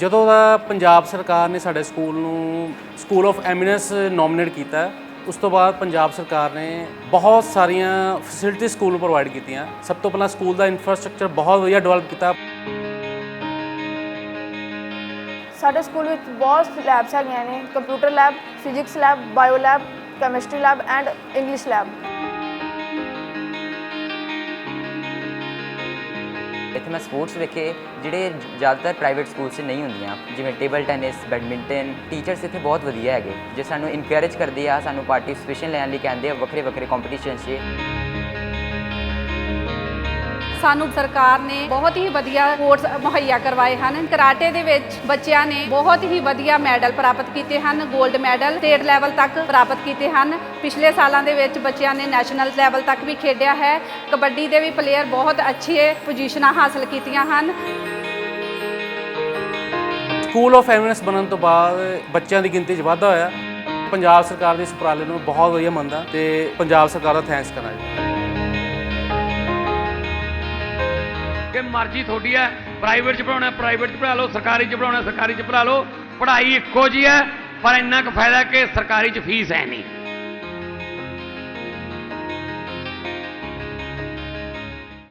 ਜਦੋਂ ਦਾ ਪੰਜਾਬ ਸਰਕਾਰ ਨੇ ਸਾਡੇ ਸਕੂਲ ਨੂੰ ਸਕੂਲ ਆਫ ਐਮੀਨੈਂਸ ਨੋਮੀਨੇਟ ਕੀਤਾ, ਉਸ ਤੋਂ ਬਾਅਦ ਪੰਜਾਬ ਸਰਕਾਰ ਨੇ ਬਹੁਤ ਸਾਰੀਆਂ ਫੈਸਿਲਿਟੀ ਸਕੂਲ ਨੂੰ ਪ੍ਰੋਵਾਈਡ ਕੀਤੀਆਂ। ਸਭ ਤੋਂ ਪਹਿਲਾਂ ਸਕੂਲ ਦਾ ਇਨਫਰਾਸਟ੍ਰਕਚਰ ਬਹੁਤ ਵਧੀਆ ਡਿਵੈਲਪ ਕੀਤਾ। ਸਾਡੇ ਸਕੂਲ ਵਿੱਚ ਬਹੁਤ ਲੈਬਸ ਹੈਗੀਆਂ ਨੇ computer lab physics lab bio lab chemistry lab and English lab ਇੱਥੇ ਮੈਂ ਸਪੋਰਟਸ ਵੇਖੇ, ਜਿਹੜੇ ਜ਼ਿਆਦਾਤਰ ਪ੍ਰਾਈਵੇਟ ਸਕੂਲ 'ਚ ਨਹੀਂ ਹੁੰਦੀਆਂ। ਜਿਵੇਂ ਟੇਬਲ ਟੈਨਿਸ ਬੈਡਮਿੰਟਨ ਟੀਚਰਸ ਇੱਥੇ ਬਹੁਤ ਵਧੀਆ ਹੈਗੇ। ਜੇ ਸਾਨੂੰ ਇਨਕਰੇਜ ਕਰਦੇ ਆ, ਸਾਨੂੰ ਪਾਰਟਿਸਿਪੇਸ਼ਨ ਲੈਣ ਲਈ ਕਹਿੰਦੇ ਆ ਵੱਖਰੇ ਵੱਖਰੇ ਕੰਪੀਟੀਸ਼ਨ 'ਚ। ਸਾਨੂੰ ਸਰਕਾਰ ਨੇ ਬਹੁਤ ਹੀ ਵਧੀਆ ਕੋਰਸ ਮੁਹੱਈਆ ਕਰਵਾਏ ਹਨ। ਕਰਾਟੇ ਦੇ ਵਿੱਚ ਬੱਚਿਆਂ ਨੇ ਬਹੁਤ ਹੀ ਵਧੀਆ ਮੈਡਲ ਪ੍ਰਾਪਤ ਕੀਤੇ ਹਨ। 골ਡ ਮੈਡਲ ਸਟੇਟ ਲੈਵਲ ਤੱਕ ਪ੍ਰਾਪਤ ਕੀਤੇ ਹਨ। ਪਿਛਲੇ ਸਾਲਾਂ ਦੇ ਵਿੱਚ ਬੱਚਿਆਂ ਨੇ ਨੈਸ਼ਨਲ ਲੈਵਲ ਤੱਕ ਵੀ ਖੇਡਿਆ ਹੈ। ਕਬੱਡੀ ਦੇ ਵੀ ਪਲੇਅਰ ਬਹੁਤ ਅੱਛੇ ਪੋਜੀਸ਼ਨਾਂ ਹਾਸਲ ਕੀਤੀਆਂ ਹਨ। ਸਕੂਲ ਆਫ ਐਮੀਨੈਂਸ ਬਣਨ ਤੋਂ ਬਾਅਦ ਬੱਚਿਆਂ ਦੀ ਗਿਣਤੀ 'ਚ ਵਾਧਾ ਹੋਇਆ। ਪੰਜਾਬ ਸਰਕਾਰ ਦੇ ਇਸ ਉਪਰਾਲੇ ਨੂੰ ਬਹੁਤ ਵਧੀਆ ਮੰਨਦਾ ਤੇ ਪੰਜਾਬ ਸਰਕਾਰ ਦਾ ਥੈਂਕਸ ਕਰਨਾ ਜੀ ਕਿ ਮਰਜ਼ੀ ਤੁਹਾਡੀ ਹੈ। ਪ੍ਰਾਈਵੇਟ ਚ ਪੜਾਉਣਾ ਪ੍ਰਾਈਵੇਟ ਚ ਪੜਾ ਲਓ, ਸਰਕਾਰੀ ਚ ਪੜਾਉਣਾ ਸਰਕਾਰੀ ਚ ਪੜਾ ਲਓ। ਪੜ੍ਹਾਈ ਇੱਕੋ ਜੀ ਹੈ, ਪਰ ਇੰਨਾ ਕੁ ਫਾਇਦਾ ਕਿ ਸਰਕਾਰੀ ਚ ਫੀਸ ਹੈ ਨਹੀਂ।